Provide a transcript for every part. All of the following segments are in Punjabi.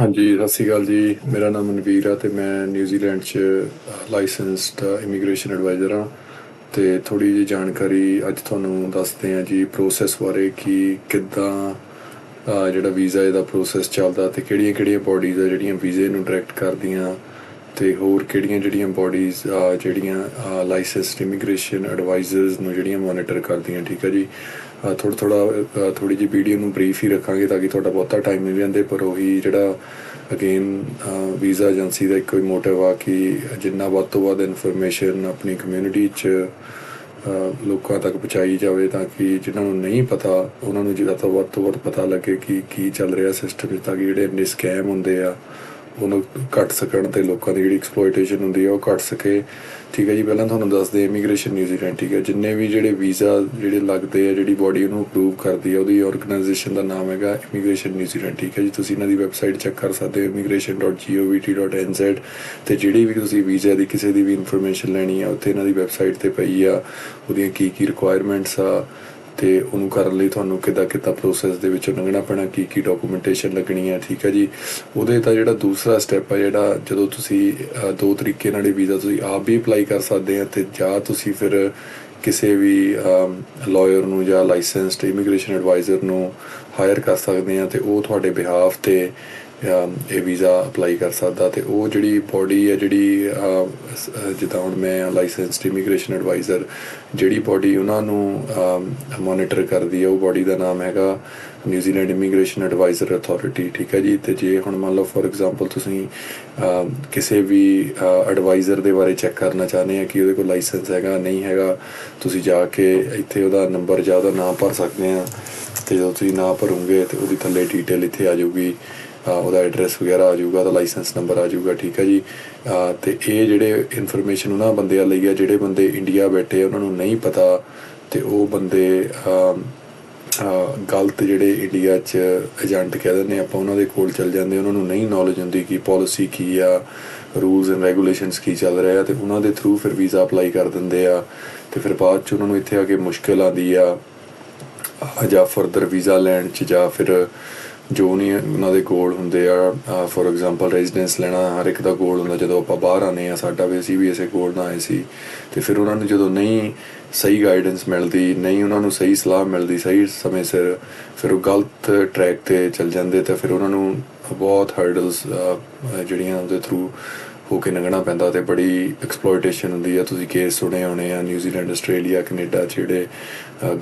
ਹਾਂਜੀ, ਸਤਿ ਸ਼੍ਰੀ ਅਕਾਲ ਜੀ। ਮੇਰਾ ਨਾਮ ਮਨਵੀਰ ਆ ਤੇ ਮੈਂ ਨਿਊਜ਼ੀਲੈਂਡ 'ਚ ਲਾਇਸੈਂਸਡ ਇਮੀਗ੍ਰੇਸ਼ਨ ਐਡਵਾਈਜ਼ਰ ਆ। ਤੇ ਥੋੜੀ ਜਿਹੀ ਜਾਣਕਾਰੀ ਅੱਜ ਤੁਹਾਨੂੰ ਦੱਸਦੇ ਆ ਜੀ ਪ੍ਰੋਸੈਸ ਬਾਰੇ ਕਿ ਕਿੱਦਾਂ ਜਿਹੜਾ ਵੀਜ਼ਾ ਇਹਦਾ ਪ੍ਰੋਸੈਸ ਚੱਲਦਾ ਤੇ ਕਿਹੜੀਆਂ-ਕਿਹੜੀਆਂ ਬਾਡੀਜ਼ ਆ ਜਿਹੜੀਆਂ ਵੀਜ਼ੇ ਨੂੰ ਡਾਇਰੈਕਟ ਕਰਦੀਆਂ। ਤੇ ਹੋਰ ਕਿਹੜੀਆਂ ਜਿਹੜੀਆਂ ਬਾਡੀਜ਼ ਜਿਹੜੀਆਂ ਲਾਇਸੈਂਸਡ ਇਮੀਗ੍ਰੇਸ਼ਨ ਐਡਵਾਈਜ਼ਰਸ ਨੂੰ ਜਿਹੜੀਆਂ ਮੋਨੀਟਰ ਕਰਦੀਆਂ, ਠੀਕ ਆ ਜੀ? ਥੋੜਾ ਥੋੜਾ ਥੋੜੀ ਜਿਹੀ ਵੀਡੀਓ ਨੂੰ ਬਰੀਫ ਹੀ ਰੱਖਾਂਗੇ ਤਾਂ ਕਿ ਤੁਹਾਡਾ ਬਹੁਤਾ ਟਾਈਮ ਨਹੀਂ ਲੈਂਦੇ ਪਰ ਉਹੀ ਜਿਹੜਾ ਅਗੇਨ ਵੀਜ਼ਾ ਏਜੰਸੀ ਦਾ ਇੱਕੋ ਮੋਟਿਵ ਆ ਕਿ ਜਿੰਨਾ ਵੱਧ ਤੋਂ ਵੱਧ ਇਨਫੋਰਮੇਸ਼ਨ ਆਪਣੀ ਕਮਿਊਨਿਟੀ 'ਚ ਲੋਕਾਂ ਤੱਕ ਪਹੁੰਚਾਈ ਜਾਵੇ ਤਾਂ ਕਿ ਜਿਨ੍ਹਾਂ ਨੂੰ ਨਹੀਂ ਪਤਾ, ਉਹਨਾਂ ਨੂੰ ਜਿਹੜਾ ਤੋਂ ਵੱਧ ਤੋਂ ਵੱਧ ਪਤਾ ਲੱਗੇ ਕਿ ਕੀ ਚੱਲ ਰਿਹਾ ਸਿਸਟਮ ਵਿੱਚ ਤਾਂ ਕਿ ਜਿਹੜੇ ਇੰਨੇ ਸਕੈਮ ਹੁੰਦੇ ਆ ਉਹਨੂੰ ਘਟ ਸਕਣ ਤੇ ਲੋਕਾਂ ਦੀ ਜਿਹੜੀ ਐਕਸਪਲੋਇਟੇਸ਼ਨ ਹੁੰਦੀ ਆ ਉਹ ਘਟ ਸਕੇ। ਠੀਕ ਹੈ ਜੀ, ਪਹਿਲਾਂ ਤੁਹਾਨੂੰ ਦੱਸਦੇ ਇਮੀਗ੍ਰੇਸ਼ਨ ਨਿਊਜ਼ੀਲੈਂਡ ਠੀਕ ਹੈ। ਜਿੰਨੇ ਵੀ ਜਿਹੜੇ ਵੀਜ਼ਾ ਜਿਹੜੇ ਲੱਗਦੇ ਆ, ਜਿਹੜੀ ਬਾਡੀ ਉਹਨੂੰ ਅਪਰੂਵ ਕਰਦੀ ਆ, ਉਹਦੀ ਆਰਗੇਨਾਈਜੇਸ਼ਨ ਦਾ ਨਾਮ ਹੈਗਾ ਇਮੀਗ੍ਰੇਸ਼ਨ ਨਿਊਜ਼ੀਲੈਂਡ ਠੀਕ ਹੈ ਜੀ। ਤੁਸੀਂ ਇਹਨਾਂ ਦੀ ਵੈਬਸਾਈਟ ਚੈੱਕ ਕਰ ਸਕਦੇ ਹੋ immigration.govt.nz ਤੇ ਜਿਹੜੀ ਵੀ ਤੁਸੀਂ ਵੀਜ਼ਾ ਦੀ ਕਿਸੇ ਦੀ ਵੀ ਇਨਫੋਰਮੇਸ਼ਨ ਲੈਣੀ ਆ, ਉੱਥੇ ਇਹਨਾਂ ਦੀ ਵੈਬਸਾਈਟ ਤੇ ਪਈ ਆ, ਉਹਦੀਆਂ ਕੀ ਕੀ ਰਿਕੁਆਇਰਮੈਂਟਸ ਆ ਤੇ ਉਹਨੂੰ ਕਰਨ ਲਈ ਤੁਹਾਨੂੰ ਕਿੱਦਾਂ ਕਿੱਦਾਂ ਪ੍ਰੋਸੈਸ ਦੇ ਵਿੱਚੋਂ ਲੰਘਣਾ ਪੈਣਾ, ਕੀ ਕੀ ਡਾਕੂਮੈਂਟੇਸ਼ਨ ਲੱਗਣੀ ਹੈ ਠੀਕ ਹੈ ਜੀ? ਉਹਦੇ ਤਾਂ ਜਿਹੜਾ ਦੂਸਰਾ ਸਟੈਪ ਹੈ ਜਿਹੜਾ ਜਦੋਂ ਤੁਸੀਂ ਦੋ ਤਰੀਕੇ ਨਾਲ ਇਹ ਵੀਜ਼ਾ ਤੁਸੀਂ ਆਪ ਵੀ ਅਪਲਾਈ ਕਰ ਸਕਦੇ ਆ ਤੇ ਜਾਂ ਤੁਸੀਂ ਫਿਰ ਕਿਸੇ ਵੀ ਲਾਇਰ ਨੂੰ ਜਾਂ ਲਾਇਸੈਂਸਡ ਇਮੀਗ੍ਰੇਸ਼ਨ ਐਡਵਾਈਜ਼ਰ ਨੂੰ ਹਾਇਰ ਕਰ ਸਕਦੇ ਆ ਤੇ ਉਹ ਤੁਹਾਡੇ ਬਿਹਾਫ ਤੇ ਇਹ ਵੀਜ਼ਾ ਅਪਲਾਈ ਕਰ ਸਕਦਾ ਤੇ ਉਹ ਜਿਹੜੀ ਬੋਡੀ ਹੈ, ਜਿਹੜੀ ਜਿੱਦਾਂ ਹੁਣ ਮੈਂ ਲਾਇਸੈਂਸਡ ਇਮੀਗ੍ਰੇਸ਼ਨ ਐਡਵਾਈਜ਼ਰ ਜਿਹੜੀ ਬੋਡੀ ਉਹਨਾਂ ਨੂੰ ਮੋਨੀਟਰ ਕਰਦੀ ਹੈ, ਉਹ ਬੋਡੀ ਦਾ ਨਾਮ ਹੈਗਾ ਨਿਊਜ਼ੀਲੈਂਡ ਇਮੀਗ੍ਰੇਸ਼ਨ ਐਡਵਾਈਜ਼ਰ ਅਥਾਰਟੀ ਠੀਕ ਹੈ ਜੀ? ਤੇ ਜੇ ਹੁਣ ਮੰਨ ਲਓ ਫੋਰ ਐਗਜ਼ਾਮਪਲ ਤੁਸੀਂ ਕਿਸੇ ਵੀ ਐਡਵਾਈਜ਼ਰ ਦੇ ਬਾਰੇ ਚੈੱਕ ਕਰਨਾ ਚਾਹੁੰਦੇ ਆ ਕਿ ਉਹਦੇ ਕੋਲ ਲਾਇਸੈਂਸ ਹੈਗਾ, ਨਹੀਂ ਹੈਗਾ, ਤੁਸੀਂ ਜਾ ਕੇ ਇੱਥੇ ਉਹਦਾ ਨੰਬਰ ਜਾਂ ਉਹਦਾ ਨਾਮ ਭਰ ਸਕਦੇ ਆ ਤੇ ਜਦੋਂ ਤੁਸੀਂ ਨਾਮ ਭਰੋਗੇ ਤੇ ਉਹਦੀ ਥੱਲੇ ਡਿਟੇਲ ਇੱਥੇ ਆ ਜਾਊਗੀ। ਉਹਦਾ ਐਡਰੈਸ ਵਗੈਰਾ ਆ ਜਾਊਗਾ, ਉਹਦਾ ਲਾਇਸੈਂਸ ਨੰਬਰ ਆ ਜਾਊਗਾ, ਠੀਕ ਹੈ ਜੀ। ਅਹ ਤੇ ਇਹ ਜਿਹੜੇ ਇਨਫੋਰਮੇਸ਼ਨ ਉਹਨਾਂ ਬੰਦਿਆਂ ਲਈ ਆ, ਜਿਹੜੇ ਬੰਦੇ ਇੰਡੀਆ ਬੈਠੇ ਉਹਨਾਂ ਨੂੰ ਨਹੀਂ ਪਤਾ, ਤੇ ਉਹ ਬੰਦੇ ਗਲਤ ਜਿਹੜੇ ਇੰਡੀਆ 'ਚ ਏਜੰਟ ਕਹਿ ਦਿੰਦੇ ਆਪਾਂ ਉਹਨਾਂ ਦੇ ਕੋਲ ਚੱਲ ਜਾਂਦੇ ਉਹਨਾਂ ਨੂੰ ਨਹੀਂ ਨੌਲੇਜ ਹੁੰਦੀ ਕਿ ਪਾਲਿਸੀ ਕੀ ਆ ਰੂਲਸ ਐਂਡ ਰੈਗੂਲੇਸ਼ਨਸ ਕੀ ਚੱਲ ਰਿਹਾ, ਤੇ ਉਹਨਾਂ ਦੇ ਥਰੂ ਫਿਰ ਵੀਜ਼ਾ ਅਪਲਾਈ ਕਰ ਦਿੰਦੇ ਆ, ਤੇ ਫਿਰ ਬਾਅਦ 'ਚ ਉਹਨਾਂ ਨੂੰ ਇੱਥੇ ਆ ਕੇ ਮੁਸ਼ਕਿਲ ਆਉਂਦੀ ਆ ਜਾਂ ਫਰਦਰ ਵੀਜ਼ਾ ਲੈਣ ਚ ਜਾਂ ਫਿਰ ਜੋ ਨਹੀਂ ਉਹਨਾਂ ਦੇ ਗੋਲ ਹੁੰਦੇ ਆ ਫੋਰ ਐਗਜ਼ਾਮਪਲ ਰੈਜ਼ੀਡੈਂਸ ਲੈਣਾ, ਹਰ ਇੱਕ ਦਾ ਗੋਲ ਹੁੰਦਾ, ਜਦੋਂ ਆਪਾਂ ਬਾਹਰ ਆਨੇ ਆ ਸਾਡਾ ਵੀ ਅਸੀਂ ਵੀ ਇਸੇ ਗੋਲ ਨਾਲ ਆਏ ਸੀ। ਤੇ ਫਿਰ ਉਹਨਾਂ ਨੂੰ ਜਦੋਂ ਨਹੀਂ ਸਹੀ ਗਾਈਡੈਂਸ ਮਿਲਦੀ, ਨਹੀਂ ਉਹਨਾਂ ਨੂੰ ਸਹੀ ਸਲਾਹ ਮਿਲਦੀ, ਸਹੀ ਸਮੇਂ ਸਿਰ, ਫਿਰ ਉਹ ਗਲਤ ਟਰੈਕ ਤੇ ਚੱਲ ਜਾਂਦੇ, ਤੇ ਫਿਰ ਉਹਨਾਂ ਨੂੰ ਬਹੁਤ ਹਰਡਲਸ ਜਿਹੜੀਆਂ ਉਹਦੇ ਥਰੂ ਹੋ ਕੇ ਲੰਘਣਾ ਪੈਂਦਾ ਤੇ ਬੜੀ ਐਕਸਪਲੋਇਟੇਸ਼ਨ ਹੁੰਦੀ ਆ। ਤੁਸੀਂ ਕੇਸ ਸੁਣੇ ਹੋਣੇ ਆ ਨਿਊਜ਼ੀਲੈਂਡ ਆਸਟ੍ਰੇਲੀਆ ਕੈਨੇਡਾ ਜਿਹੜੇ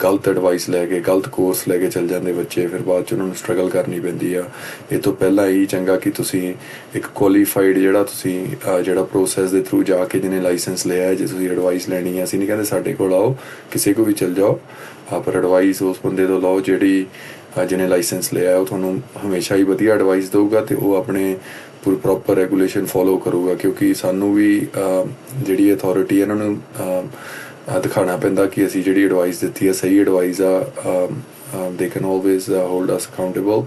ਗਲਤ ਐਡਵਾਈਸ ਲੈ ਕੇ, ਗਲਤ ਕੋਰਸ ਲੈ ਕੇ ਚੱਲ ਜਾਂਦੇ ਬੱਚੇ, ਫਿਰ ਬਾਅਦ ਚ ਉਹਨਾਂ ਨੂੰ ਸਟਰਗਲ ਕਰਨੀ ਪੈਂਦੀ ਆ। ਇਹ ਤੋਂ ਪਹਿਲਾਂ ਹੀ ਚੰਗਾ ਕਿ ਤੁਸੀਂ ਇੱਕ ਕੁਆਲੀਫਾਈਡ ਜਿਹੜਾ ਤੁਸੀਂ ਜਿਹੜਾ ਪ੍ਰੋਸੈਸ ਦੇ ਥਰੂ ਜਾ ਕੇ ਜਿਹਨੇ ਲਾਇਸੈਂਸ ਲਿਆ ਹੈ, ਜੇ ਤੁਸੀਂ ਐਡਵਾਈਸ ਲੈਣੀ ਹੈ ਅਸੀਂ ਨਹੀਂ ਕਹਿੰਦੇ ਸਾਡੇ ਕੋਲ ਆਓ, ਕਿਸੇ ਕੋ ਵੀ ਚੱਲ ਜਾਓ। ਪਰ ਐਡਵਾਈਸ ਉਸ ਬੰਦੇ ਤੋਂ ਲਓ ਜਿਹੜੀ ਜਿਹਨੇ ਲਾਇਸੈਂਸ ਲਿਆ ਉਹ ਤੁਹਾਨੂੰ ਹਮੇਸ਼ਾ ਹੀ ਵਧੀਆ ਐਡਵਾਈਸ ਦੇਊਗਾ ਤੇ ਉਹ ਆਪਣੇ ਪੂਰੀ ਪ੍ਰੋਪਰ ਰੈਗੂਲੇਸ਼ਨ ਫੋਲੋ ਕਰੂਗਾ ਕਿਉਂਕਿ ਸਾਨੂੰ ਵੀ ਜਿਹੜੀ ਅਥਾਰਟੀ ਇਹਨਾਂ ਨੂੰ ਅਹ, ਦਿਖਾਉਣਾ ਪੈਂਦਾ ਕਿ ਅਸੀਂ ਜਿਹੜੀ ਐਡਵਾਈਸ ਦਿੱਤੀ ਹੈ ਸਹੀ ਐਡਵਾਈਸ ਆ they can always hold us accountable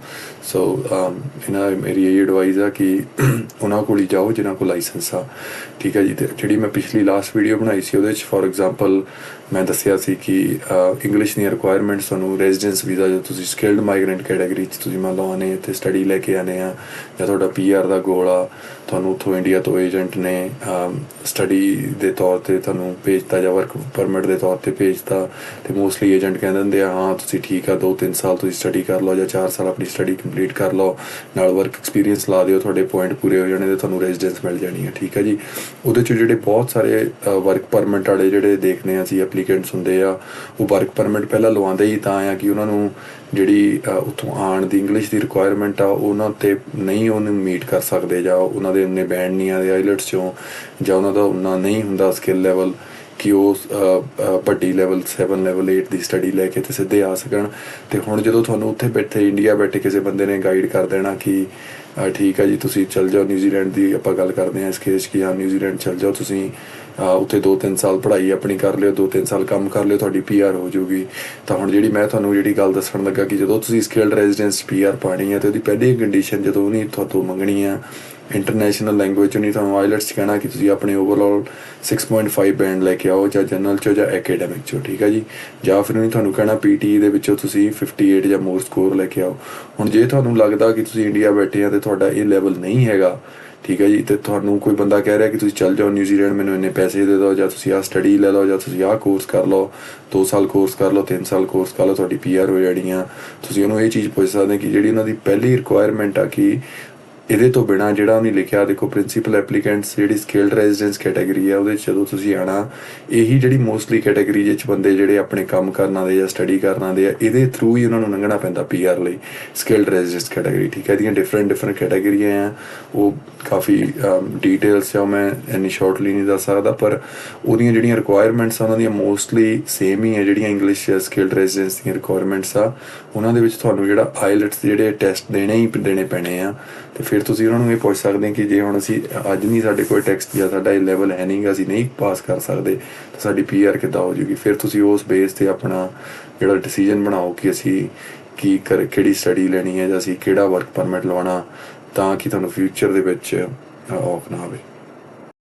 so ਇਹਨਾਂ ਮੇਰੀ ਇਹ ਐਡਵਾਈਸ ਆ ਕਿ ਉਹਨਾਂ ਕੋਲ ਹੀ ਜਾਓ ਜਿਨ੍ਹਾਂ ਕੋਲ ਲਾਇਸੈਂਸ ਆ। ਠੀਕ ਹੈ ਜੀ? ਤੇ ਜਿਹੜੀ ਮੈਂ ਪਿਛਲੀ ਲਾਸਟ ਵੀਡੀਓ ਬਣਾਈ ਸੀ, ਉਹਦੇ ਵਿੱਚ ਫੋਰ ਐਗਜ਼ਾਮਪਲ ਮੈਂ ਦੱਸਿਆ ਸੀ ਕਿ ਇੰਗਲਿਸ਼ ਦੀਆਂ ਰਿਕੁਆਇਰਮੈਂਟਸ ਤੁਹਾਨੂੰ ਰੈਜ਼ੀਡੈਂਸ ਵੀਜ਼ਾ ਜੇ ਤੁਸੀਂ ਸਕਿਲਡ ਮਾਈਗ੍ਰੈਂਟ ਕੈਟਾਗਰੀ 'ਚ ਤੁਸੀਂ ਮੰਨ ਲਓ ਆਨੇ ਇੱਥੇ ਸਟੱਡੀ ਲੈ ਕੇ ਆਨੇ ਆ ਜਾਂ ਤੁਹਾਡਾ ਪੀਆਰ ਦਾ ਗੋਲ ਆ, ਤੁਹਾਨੂੰ ਉੱਥੋਂ ਇੰਡੀਆ ਤੋਂ ਏਜੰਟ ਨੇ ਸਟੱਡੀ ਦੇ ਤੌਰ ਤੇ ਤੁਹਾਨੂੰ ਭੇਜਤਾ ਜਾਂ ਵਰਕ ਪਰਮਿਟ ਦੇ ਤੌਰ ਤੇ ਭੇਜਤਾ। ਤੇ ਮੋਸਟਲੀ ਏਜੰਟ ਕਹਿੰਦੇ ਹੁੰਦੇ ਆ, ਹਾਂ, ਤੁਸੀਂ ਠੀਕ ਆ 2-3 ਸਾਲ ਤੁਸੀਂ ਸਟੱਡੀ ਕਰ ਲਓ ਜਾਂ 4 ਸਾਲ ਆਪਣੀ ਸਟੱਡੀ ਕੰਪਲੀਟ ਕਰ ਲਓ ਨਾਲ ਵਰਕ ਐਕਸਪੀਰੀਅੰਸ ਲਾ ਦਿਓ ਤੁਹਾਡੇ ਪੁਆਇੰਟ ਪੂਰੇ ਹੋ ਜਾਣੇ ਤੇ ਤੁਹਾਨੂੰ ਰੈਜ਼ੀਡੈਂਸ ਮਿਲ ਜਾਣੀ ਹੈ ਠੀਕ ਹੈ ਜੀ? ਉਹਦੇ ਚ ਜਿਹੜੇ ਬਹੁਤ ਸਾਰੇ ਵਰਕ ਪਰਮਿਟ ਵਾਲੇ ਜਿਹੜੇ ਦੇਖਦੇ ਆ ਅਸੀਂ ਐਪਲੀਕੈਂਟਸ ਹੁੰਦੇ ਆ ਉਹ ਵਰਕ ਪਰਮਿਟ ਪਹਿਲਾਂ ਲਵਾਉਂਦੇ ਹੀ ਤਾਂ ਆ ਕਿ ਉਹਨਾਂ ਨੂੰ ਜਿਹੜੀ ਅਹ, ਉੱਥੋਂ ਆਉਣ ਦੀ ਇੰਗਲਿਸ਼ ਦੀ ਰਿਕੁਆਇਰਮੈਂਟ ਆ ਉਹਨਾਂ ਤੇ ਨਹੀਂ ਉਹਨੂੰ ਮੀਟ ਕਰ ਸਕਦੇ ਜਾਂ ਉਹਨਾਂ ਦੇ ਇੰਨੇ ਬੈਂਡ ਨਹੀਂ ਆਦੇ ਆਈਲਟਸ ਚੋਂ ਜਾਂ ਉਹਨਾਂ ਦਾ ਉਹਨਾਂ ਨਹੀਂ ਹੁੰਦਾ ਸਕਿੱਲ ਲੈਵਲ ਕਿ ਉਹ ਵੱਡੀ ਲੈਵਲ 7 ਲੈਵਲ 8 ਦੀ ਸਟੱਡੀ ਲੈ ਕੇ ਤੇ ਸਿੱਧੇ ਆ ਸਕਣ। ਤੇ ਹੁਣ ਜਦੋਂ ਤੁਹਾਨੂੰ ਉੱਥੇ ਬੈਠੇ ਇੰਡੀਆ ਬੈਠੇ ਕਿਸੇ ਬੰਦੇ ਨੇ ਗਾਈਡ ਕਰ ਦੇਣਾ ਕਿ ਠੀਕ ਹੈ ਜੀ, ਤੁਸੀਂ ਚੱਲ ਜਾਓ ਨਿਊਜ਼ੀਲੈਂਡ ਦੀ ਆਪਾਂ ਗੱਲ ਕਰਦੇ ਹਾਂ ਇਸ ਕੇਸ ਕਿ ਹਾਂ ਨਿਊਜ਼ੀਲੈਂਡ ਚੱਲ ਜਾਓ ਤੁਸੀਂ। ਉੱਥੇ 2-3 ਸਾਲ ਪੜ੍ਹਾਈ ਆਪਣੀ ਕਰ ਲਿਓ 2-3 ਸਾਲ ਕੰਮ ਕਰ ਲਿਓ, ਤੁਹਾਡੀ ਪੀਆਰ ਹੋ ਜਾਊਗੀ। ਤਾਂ ਹੁਣ ਜਿਹੜੀ ਮੈਂ ਤੁਹਾਨੂੰ ਜਿਹੜੀ ਗੱਲ ਦੱਸਣ ਲੱਗਾ ਕਿ ਜਦੋਂ ਤੁਸੀਂ ਸਕਿਲਡ ਰੈਜ਼ੀਡੈਂਸ ਪੀਆਰ ਪਾਣੀ ਹੈ ਤੇ ਉਹਦੀ ਪਹਿਲੀ ਕੰਡੀਸ਼ਨ ਜਦੋਂ ਨਹੀਂ ਤੁਹਾਤੋਂ ਮੰਗਣੀ ਆ ਇੰਟਰਨੈਸ਼ਨਲ ਲੈਂਗੁਏਜ ਚ ਨਹੀਂ ਤੁਹਾਨੂੰ ਆਈਲਟਸ ਕਹਿਣਾ ਕਿ ਤੁਸੀਂ ਆਪਣੇ ਓਵਰਆਲ 6.5 ਬੈਂਡ ਲੈ ਕੇ ਆਓ, ਜਾਂ ਜਨਰਲ ਚੋਂ ਜਾਂ ਐਕੈਡੈਮਿਕ ਚੋਂ, ਠੀਕ ਹੈ ਜੀ? ਜਾਂ ਫਿਰ ਨਹੀਂ ਤੁਹਾਨੂੰ ਕਹਿਣਾ ਪੀਟੀ ਦੇ ਵਿੱਚੋਂ ਤੁਸੀਂ 58 ਜਾਂ ਮੋਰ ਸਕੋਰ ਲੈ ਕੇ ਆਓ। ਹੁਣ ਜੇ ਤੁਹਾਨੂੰ ਲੱਗਦਾ ਕਿ ਤੁਸੀਂ ਇੰਡੀਆ ਬੈਠੇ ਆ ਤੇ ਤੁਹਾਡਾ ਇਹ ਲੈਵਲ ਨਹੀਂ ਹੈਗਾ, ਠੀਕ ਹੈ ਜੀ? ਤੇ ਤੁਹਾਨੂੰ ਕੋਈ ਬੰਦਾ ਕਹਿ ਰਿਹਾ ਕਿ ਤੁਸੀਂ ਚੱਲ ਜਾਓ ਨਿਊਜ਼ੀਲੈਂਡ ਮੈਨੂੰ ਇੰਨੇ ਪੈਸੇ ਦੇ ਦਿਓ, ਜਾਂ ਤੁਸੀਂ ਆਹ ਸਟੱਡੀ ਲੈ ਲਓ, ਜਾਂ ਤੁਸੀਂ ਆਹ ਕੋਰਸ ਕਰ ਲਓ 2 ਸਾਲ ਕੋਰਸ ਕਰ ਲਓ 3 ਸਾਲ ਕੋਰਸ ਕਰ ਲਓ, ਤੁਹਾਡੀ ਪੀਆਰ ਹੋ ਜਾਣੀ ਆ। ਤੁਸੀਂ ਉਹਨੂੰ ਇਹ ਚੀਜ਼ ਪੁੱਛ ਸਕਦੇ ਕਿ ਜਿਹੜੀ ਉਹਨਾਂ ਦੀ ਪਹਿਲੀ ਰਿਕੁਆਇਰਮੈਂਟ ਆ ਕਿ ਇਹਦੇ ਤੋਂ ਬਿਨਾ ਜਿਹੜਾ ਉਹਨੇ ਲਿਖਿਆ, ਦੇਖੋ ਪ੍ਰਿੰਸੀਪਲ ਐਪਲੀਕੈਂਟਸ ਜਿਹੜੀ ਸਕਿਲਡ ਰੈਜ਼ੀਡੈਂਸ ਕੈਟਾਗਰੀ ਆ, ਉਹਦੇ 'ਚ ਜਦੋਂ ਤੁਸੀਂ ਆਣਾ ਇਹੀ ਜਿਹੜੀ ਮੋਸਟਲੀ ਕੈਟਾਗਰੀ ਜਿਹੇ ਚ ਬੰਦੇ ਜਿਹੜੇ ਆਪਣੇ ਕੰਮ ਕਰਨ ਆਉਂਦੇ ਜਾਂ ਸਟੱਡੀ ਕਰਨ ਆਉਂਦੇ ਆ, ਇਹਦੇ ਥਰੂ ਹੀ ਉਹਨਾਂ ਨੂੰ ਲੰਘਣਾ ਪੈਂਦਾ ਪੀਆਰ ਲਈ ਸਕਿਲਡ ਰੈਜ਼ੀਡੈਂਸ ਕੈਟਾਗਰੀ ਠੀਕ ਹੈ? ਇਹਦੀਆਂ ਡਿਫਰੈਂਟ ਡਿਫਰੈਂਟ ਕੈਟਾਗਰੀਆਂ ਆ। ਉਹ ਕਾਫੀ ਡੀਟੇਲਸ ਆ, ਉਹ ਮੈਂ ਇੰਨੀ ਸ਼ਾਰਟਲੀ ਨਹੀਂ ਦੱਸ ਸਕਦਾ, ਪਰ ਉਹਦੀਆਂ ਜਿਹੜੀਆਂ ਰਿਕੁਆਇਰਮੈਂਟਸ ਆ, ਉਹਨਾਂ ਦੀਆਂ ਮੋਸਟਲੀ ਸੇਮ ਹੀ ਆ, ਜਿਹੜੀਆਂ ਇੰਗਲਿਸ਼ ਸਕਿਲਡ ਰੈਜ਼ੀਡੈਂਸ ਦੀਆਂ ਰਿਕੁਆਇਰਮੈਂਟਸ ਆ, ਉਹਨਾਂ ਦੇ ਵਿੱਚ ਤੁਹਾਨੂੰ ਜਿਹੜਾ ਆਈਲਟਸ ਜਿਹੜੇ ਟੈਸਟ ਦੇਣੇ ਹੀ ਦੇਣੇ ਪੈਣੇ ਆ, ਤੇ ਫਿਰ ਤੁਸੀਂ ਉਹਨਾਂ ਨੂੰ ਇਹ ਪੁੱਛ ਸਕਦੇ ਕਿ ਜੇ ਹੁਣ ਅਸੀਂ ਅੱਜ ਨਹੀਂ ਸਾਡੇ ਕੋਲ ਟੈਕਸਟ ਜਾਂ ਸਾਡਾ ਇਹ ਲੈਵਲ ਹੈ ਨਹੀਂਗਾ ਅਸੀਂ ਨਹੀਂ ਪਾਸ ਕਰ ਸਕਦੇ, ਤਾਂ ਸਾਡੀ ਪੀਆਰ ਕਿੱਦਾਂ ਹੋ ਜੂਗੀ ਫਿਰ ਤੁਸੀਂ ਉਸ ਬੇਸ ਤੇ ਆਪਣਾ ਜਿਹੜਾ ਡਿਸੀਜਨ ਬਣਾਓ ਕਿ ਅਸੀਂ ਕੀ ਕਰ, ਕਿਹੜੀ ਸਟੱਡੀ ਲੈਣੀ ਹੈ ਜਾਂ ਅਸੀਂ ਕਿਹੜਾ ਵਰਕ ਪਰਮਿਟ ਲਵਾਉਣਾ ਤਾਂ ਕਿ ਤੁਹਾਨੂੰ ਫਿਊਚਰ ਦੇ ਵਿੱਚ ਔਖ ਨਾ ਹੋਵੇ।